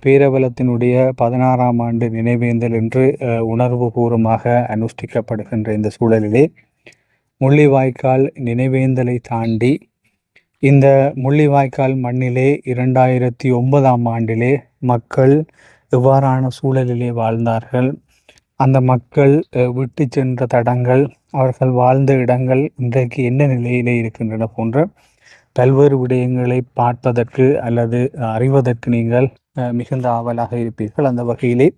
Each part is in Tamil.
பேரவலத்தினுடைய பதினாறாம் ஆண்டு நினைவேந்தல் என்று உணர்வு பூர்வமாக அனுஷ்டிக்கப்படுகின்ற இந்த சூழலிலே முள்ளிவாய்க்கால் நினைவேந்தலை தாண்டி இந்த முள்ளிவாய்க்கால் மண்ணிலே இரண்டாயிரத்தி ஒன்பதாம் ஆண்டிலே மக்கள் எவ்வாறான சூழலிலே வாழ்ந்தார்கள். அந்த மக்கள் விட்டு சென்ற தடங்கள் அவர்கள் வாழ்ந்த இடங்கள் இன்றைக்கு என்ன நிலையிலே இருக்கின்றன போன்ற பல்வேறு விடயங்களை பார்ப்பதற்கு அல்லது அறிவதற்கு நீங்கள் மிகுந்த ஆவலாக இருப்பீர்கள். அந்த வகையிலே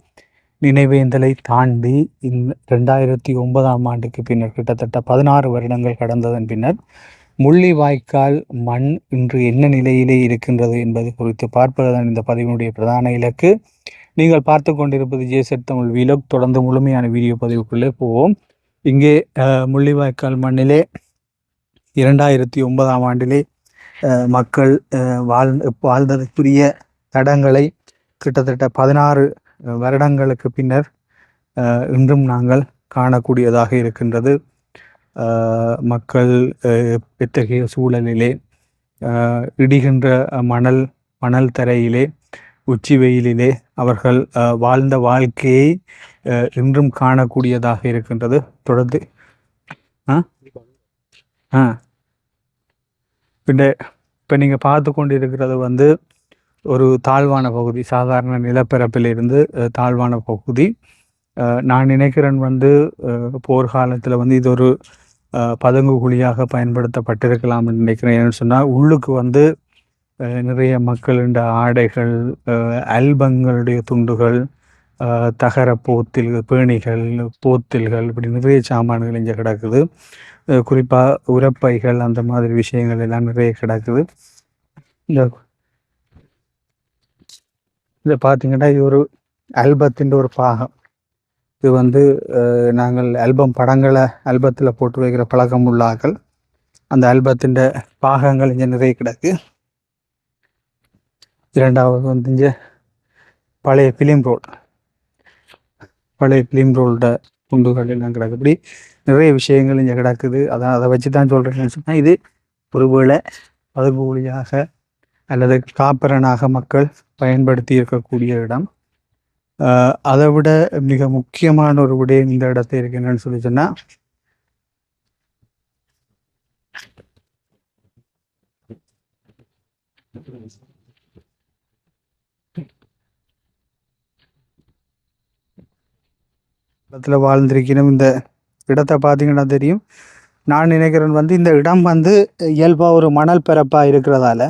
நினைவேந்தலை தாண்டி இந்த ரெண்டாயிரத்தி ஒன்பதாம் ஆண்டுக்கு பின்னர் கிட்டத்தட்ட பதினாறு வருடங்கள் கடந்ததன் பின்னர் முள்ளி வாய்க்கால் மண் இன்று என்ன நிலையிலே இருக்கின்றது என்பது குறித்து பார்ப்பதுதான் இந்த பதிவினுடைய பிரதான இலக்கு. நீங்கள் பார்த்து கொண்டிருப்பது ஜேசட் தமிழ் வீலோக் தொடர்ந்து முழுமையான வீடியோ பதிவுக்குள்ளே போவோம். இங்கே முள்ளிவாய்க்கால் மண்ணிலே இரண்டாயிரத்தி ஒன்பதாம் ஆண்டிலே மக்கள் வாழ் வாழ்ந்ததற்குரிய தடங்களை கிட்டத்தட்ட பதினாறு வருடங்களுக்கு பின்னர் இன்றும் நாங்கள் காணக்கூடியதாக இருக்கின்றது. மக்கள் எத்தகைய சூழலிலே இடிகின்ற மணல் மணல் தரையிலே உச்சி வெயிலிலே அவர்கள் வாழ்ந்த வாழ்க்கையை இன்றும் காணக்கூடியதாக இருக்கின்றது. தொடர்ந்து ஆ? பின்ன இப்போ நீங்கள் பார்த்து கொண்டு இருக்கிறது வந்து ஒரு தாழ்வான பகுதி சாதாரண நிலப்பரப்பிலிருந்து தாழ்வான பகுதி. நான் நினைக்கிறேன் வந்து போர்க்காலத்தில் வந்து இது ஒரு பதங்கு குழியாக பயன்படுத்தப்பட்டிருக்கலாம் நினைக்கிறேன். ஏன்னு சொன்னால் உள்ளுக்கு வந்து நிறைய மக்களின் ஆடைகள் அல்பங்களுடைய துண்டுகள் தகர போத்தில் பேணிகள் போத்தில்கள் இப்படி நிறைய சாமான்கள் இங்கே கிடக்குது. குறிப்பாக உரப்பைகள் அந்த மாதிரி விஷயங்கள் எல்லாம் நிறைய கிடக்குது. இந்த இதை பார்த்தீங்கன்னா இது ஒரு ஆல்பத்தின் ஒரு பாகம். இது வந்து நாங்கள் ஆல்பம் படங்களை ஆல்பத்தில் போட்டு வைக்கிற பழக்கம் உள்ளாக்கள் அந்த ஆல்பத்தின் பாகங்கள் இங்கே நிறைய கிடக்கு. இரண்டாவது வந்து இங்கே பழைய ஃபிலிம் ரோல் பழைய ஃபிலிம் ரோலோட துண்டுகள் எல்லாம் கிடக்கு. இப்படி நிறைய விஷயங்கள் இங்கே கிடக்குது. அதான் அதை வச்சு தான் சொல்கிறேன்னு சொன்னால் இது ஒருவேளை பதுகூலியாக அல்லது காப்பரனாக மக்கள் பயன்படுத்தி இருக்கக்கூடிய இடம். அதை விட மிக முக்கியமான ஒரு விடயம் இந்த இடத்துல இருக்கு என்னன்னு சொல்லி சொன்னால் இடத்துல வாழ்ந்திருக்கணும். இந்த இடத்தை பார்த்தீங்கன்னா தெரியும். நான் நினைக்கிறேன் வந்து இந்த இடம் வந்து இயல்பாக ஒரு மணல் பிறப்பாக இருக்கிறதால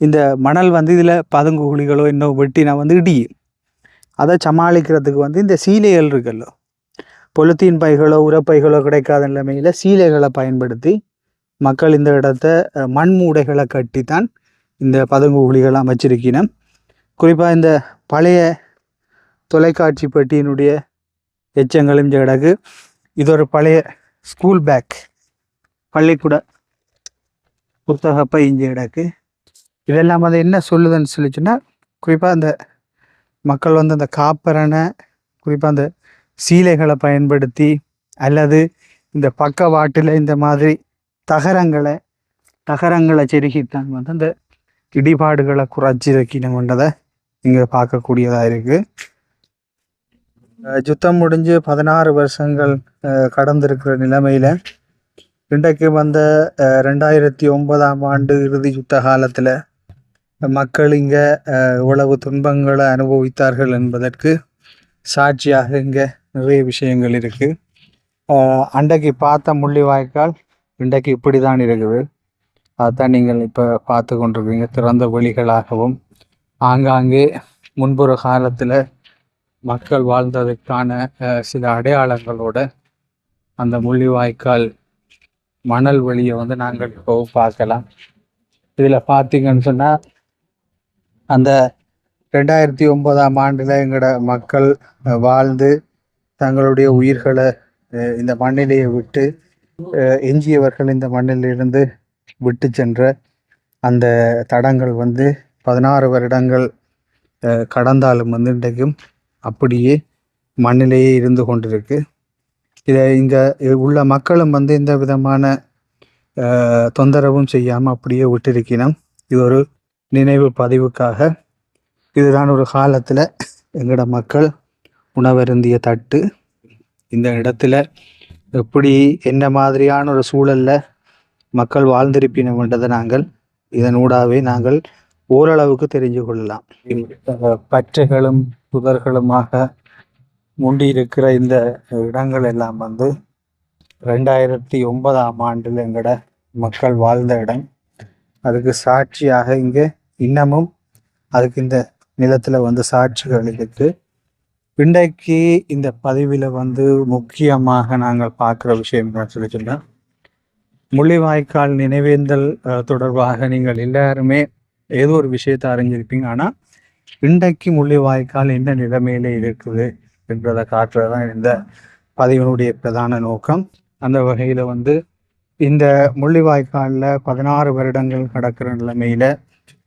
இந்த மணல் வந்து இதில் பதுங்கு குழிகளோ இன்னும் வெட்டினா வந்து இடியும். அதை சமாளிக்கிறதுக்கு வந்து இந்த சீலைகள் இருக்குல்லோ. பொலித்தீன் பைகளோ உரப்பைகளோ கிடைக்காத நிலைமையில் சீலைகளை பயன்படுத்தி மக்கள் இந்த இடத்த மண் மூடைகளை கட்டித்தான் இந்த பதுங்கு குழிகளை அமைச்சிருக்கணும் குறிப்பாக இந்த பழைய தொலைக்காட்சி பெட்டியினுடைய எச்சங்களும் கிடக்கு இது ஒரு பழைய ஸ்கூல் பேக் பள்ளிக்கூட புத்தகப்பை இங்கே கிடக்கு இதெல்லாம் வந்து என்ன சொல்லுதுன்னு சொல்லிச்சுன்னா குறிப்பாக அந்த மக்கள் வந்து அந்த காப்பரனை குறிப்பாக அந்த சீலைகளை பயன்படுத்தி அல்லது இந்த பக்கவாட்டில் இந்த மாதிரி தகரங்களை தகரங்களை செருகித்தான் வந்து அந்த இடிபாடுகளை குறைச்சி வைக்கணும்ன்றதை இங்கே பார்க்கக்கூடியதாக இருக்குது யுத்தம் முடிஞ்சு பதினாறு வருஷங்கள் கடந்திருக்கிற நிலைமையில் இன்றைக்கு வந்த ரெண்டாயிரத்தி ஒன்பதாம் ஆண்டு இறுதி யுத்த காலத்தில் மக்கள் இங்கே இவ்வளவு துன்பங்களை அனுபவித்தார்கள் என்பதற்கு சாட்சியாக இங்கே நிறைய விஷயங்கள் இருக்குது அன்றைக்கு பார்த்த முள்ளிவாய்க்கால் இன்றைக்கு இப்படி தான் இருக்குது. அதான் நீங்கள் இப்போ பார்த்து கொண்டிருக்கீங்க திறந்த வழிகளாகவும் ஆங்காங்கே முன்புற காலத்தில் மக்கள் வாழ்ந்ததுக்கான சில அடையாளங்களோட அந்த முள்ளிவாய்க்கால் மணல் வழியை வந்து நாங்கள் இப்போ பார்க்கலாம். இதில் பார்த்தீங்கன்னு சொன்னால் அந்த ரெண்டாயிரத்தி ஒன்பதாம் ஆண்டில் எங்களோட மக்கள் வாழ்ந்து தங்களுடைய உயிர்களை இந்த மண்ணிலேயே விட்டு எஞ்சியவர்கள் இந்த மண்ணிலிருந்து விட்டு சென்ற அந்த தடங்கள் வந்து பதினாறு வருடங்கள் கடந்தாலும் வந்து இன்றைக்கும் அப்படியே மண்ணிலேயே இருந்து கொண்டிருக்கு. இதை இங்கே உள்ள மக்களும் வந்து எந்த விதமான தொந்தரவும் செய்யாமல் அப்படியே விட்டிருக்கணும் இது ஒரு நினைவு பதிவுக்காக இதுதான் ஒரு காலத்தில் எங்களோட மக்கள் உணவருந்திய தட்டு. இந்த இடத்துல எப்படி என்ன மாதிரியான ஒரு சூழலில் மக்கள் வாழ்ந்திருப்பினோம்ன்றதை நாங்கள் இதனூடாகவே நாங்கள் ஓரளவுக்கு தெரிஞ்சு கொள்ளலாம். பற்றைகளும் புதர்களுமாக முண்டி இருக்கிற இந்த இடங்கள் எல்லாம் வந்து ரெண்டாயிரத்தி ஒன்பதாம் ஆண்டில் எங்களோட மக்கள் வாழ்ந்த இடம். அதுக்கு சாட்சியாக இங்கே இன்னமும் அதுக்கு இந்த நிலத்தில் வந்து சாட்சிகள் இருக்கு. இன்றைக்கு இந்த பதிவில் வந்து முக்கியமாக நாங்கள் பார்க்குற விஷயம் சொல்லி சொன்னால் முள்ளிவாய்க்கால் நினைவேந்தல் தொடர்பாக நீங்கள் எல்லாருமே ஏதோ ஒரு விஷயத்தை அறிஞ்சிருப்பீங்க. ஆனால் இன்றைக்கு முள்ளிவாய்க்கால் என்ன நிலைமையில இருக்குது என்றதை காட்டுறதுதான் இந்த பதிவினுடைய பிரதான நோக்கம். அந்த வகையில் வந்து இந்த முள்ளிவாய்க்காலில் பதினாறு வருடங்கள் கடக்கிற நிலைமையில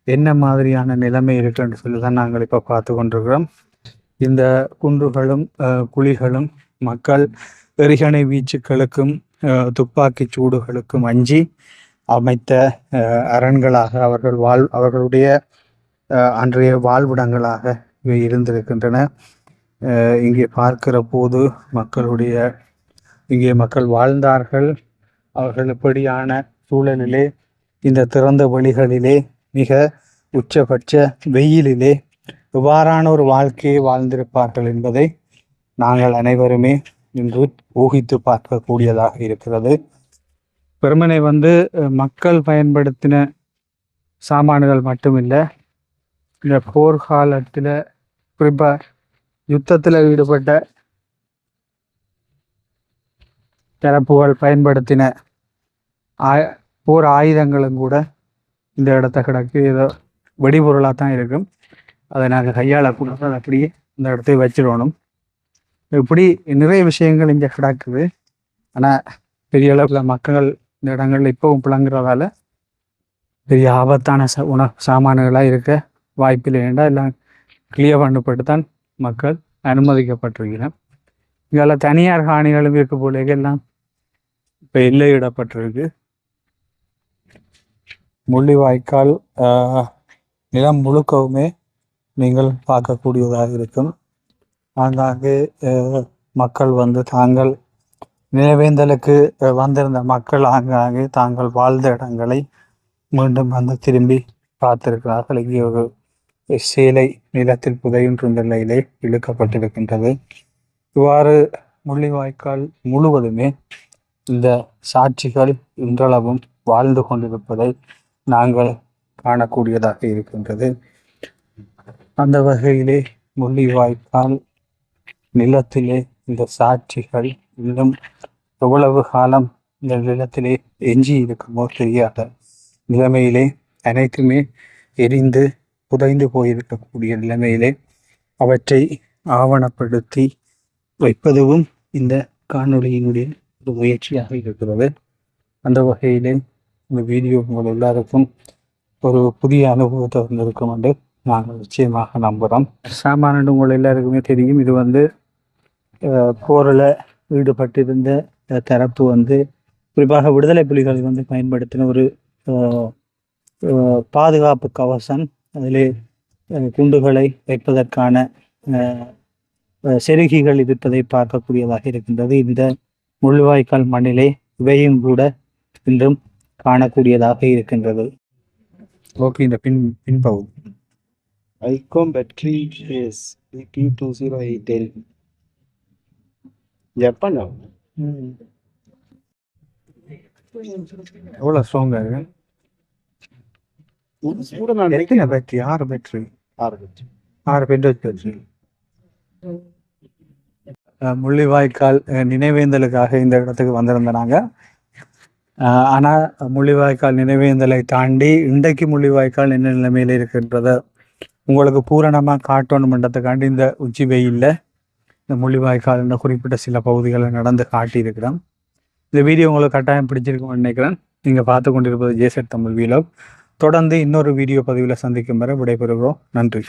என்ன மாதிரியான நிலைமை இருக்குன்னு சொல்லி தான் நாங்கள் இப்போ பார்த்து கொண்டிருக்கிறோம். இந்த குன்றுகளும் குழிகளும் மக்கள் எரிகணை வீச்சுக்களுக்கும் துப்பாக்கி சூடுகளுக்கும் அஞ்சி அமைத்த அரண்களாக அவர்கள் வாழ் அவர்களுடைய அன்றைய வாழ்விடங்களாக இவை இருந்திருக்கின்றன. இங்கே பார்க்கிற போது மக்களுடைய இங்கே மக்கள் வாழ்ந்தார்கள். அவர்கள் எப்படியான சூழலிலே இந்த திறந்த வழிகளிலே மிக உச்சபட்ச வெயிலிலே இவ்வாறான ஒரு வாழ்க்கையை வாழ்ந்திருப்பார்கள் என்பதை நாங்கள் அனைவருமே இன்று ஊகித்து பார்க்கக்கூடியதாக இருக்கிறது. பெருமனை வந்து மக்கள் பயன்படுத்தின சாமான்கள் மட்டுமில்லை இந்த போர்க்காலத்தில் குறிப்பாக யுத்தத்தில் ஈடுபட்ட தரப்புகள் பயன்படுத்தின ஆ போர் ஆயுதங்களும் கூட இந்த இடத்த கிடக்கு ஏதோ வெடிபொருளாக தான் இருக்கும். அதை நாங்கள் கையாளக்கூடாது அதை அப்படியே இந்த இடத்தை வச்சிடணும். இப்படி நிறைய விஷயங்கள் இங்கே கிடக்குது. ஆனால் பெரிய அளவில் மக்கள் இந்த இடங்கள்ல இப்போவும் புழங்குறதால பெரிய ஆபத்தான ச உண சாமான்களாக இருக்க வாய்ப்பில்லை என்றால் எல்லாம் கிளியர் பண்ணப்பட்டு தான் மக்கள் அனுமதிக்கப்பட்டிருக்கிறேன் இங்கெல்லாம் தனியார் காணிகளும் இருக்க போல எல்லாம் இப்போ எல்லையிடப்பட்டிருக்கு முள்ளிவாய்க்கால் நிலம் முழுக்கவுமே நீங்கள் பார்க்கக்கூடியதாக இருக்கும். ஆங்காங்கே மக்கள் வந்து தாங்கள் நினைவேந்தலுக்கு வந்திருந்த மக்கள் ஆங்காங்கே தாங்கள் வாழ்ந்த இடங்களை மீண்டும் வந்து திரும்பி பார்த்திருக்கிறார்கள். இங்கே ஒரு சேலை நிலத்தில் புதையின்ற நிலையிலே இழுக்கப்பட்டிருக்கின்றது. இவ்வாறு முள்ளிவாய்க்கால் முழுவதுமே இந்த சாட்சிகள் இன்றளவும் வாழ்ந்து கொண்டிருப்பதை நாங்கள் காணக்கூடியதாக இருக்கின்றது. அந்த வகையிலே முள்ளிவாய்க்கால் நிலத்திலே இந்த சாட்சிகள் இன்னும் எவ்வளவு காலம் இந்த நிலத்திலே எஞ்சி இருக்குமோ தெரியாத நிலைமையிலே அனைத்துமே எரிந்து புதைந்து போயிருக்கக்கூடிய நிலைமையிலே அவற்றை ஆவணப்படுத்தி வைப்பதுவும் இந்த காணொளியினுடைய ஒரு முயற்சியாக இருக்கிறது. அந்த வகையிலே இந்த வீடியோ உங்கள் எல்லாருக்கும் ஒரு புதிய அனுபவத்தை வந்திருக்கும் என்று நாங்கள் நிச்சயமாக நம்புகிறோம் சாமானு உங்கள் எல்லாருக்குமே தெரியும். இது வந்து போரில் ஈடுபட்டிருந்த தரப்பு வந்து குறிப்பாக விடுதலை புலிகள் வந்து பயன்படுத்தின ஒரு பாதுகாப்பு கவசம். அதிலே குண்டுகளை வைப்பதற்கான செருகிகள் இருப்பதை பார்க்கக்கூடியதாக இருக்கின்றது. இந்த முள்ளுவாய்க்கால் மண்ணிலே இவையும் கூட இன்றும் காணக்கூடியதாக இருக்கின்றது. ஓகே இந்த பின் பின்பகுதி. Icom battery is two zero eight L Japan எவ்வளோ ஸ்ட்ராங்காக இருக்கு? எத்தனை பேட்டரி ஆறு பேட்டரி ஆறு பேட்டரி ஆறு பென்டோஜ் பேட்டரி முள்ளிவாய்க்கால் நினைவேந்தலுக்காக இந்த இடத்துக்கு வந்திருந்தாங்க ஆனால் முள்ளிவாய்க்கால் நினைவேந்தலை தாண்டி இன்றைக்கு முள்ளிவாய்க்கால் என்ன நிலைமையில் இருக்கின்றது உங்களுக்கு பூரணமாக காட்டணும் காட்டணுமன்றதுக்காண்டி இந்த உச்சி வெயிலில் இந்த முள்ளிவாய்க்கால் இந்த குறிப்பிட்ட சில பகுதிகளை நடந்து காட்டியிருக்கிறோம். இந்த வீடியோ உங்களுக்கு கட்டாயம் பிடிச்சிருக்கும்னு நினைக்கிறேன். நீங்கள் பார்த்து கொண்டிருப்பது ஜேசட் தமிழ் வீலோ தொடர்ந்து இன்னொரு வீடியோ பதிவில் சந்திக்கும் வரை விடைபெறுகிறோம். நன்றி.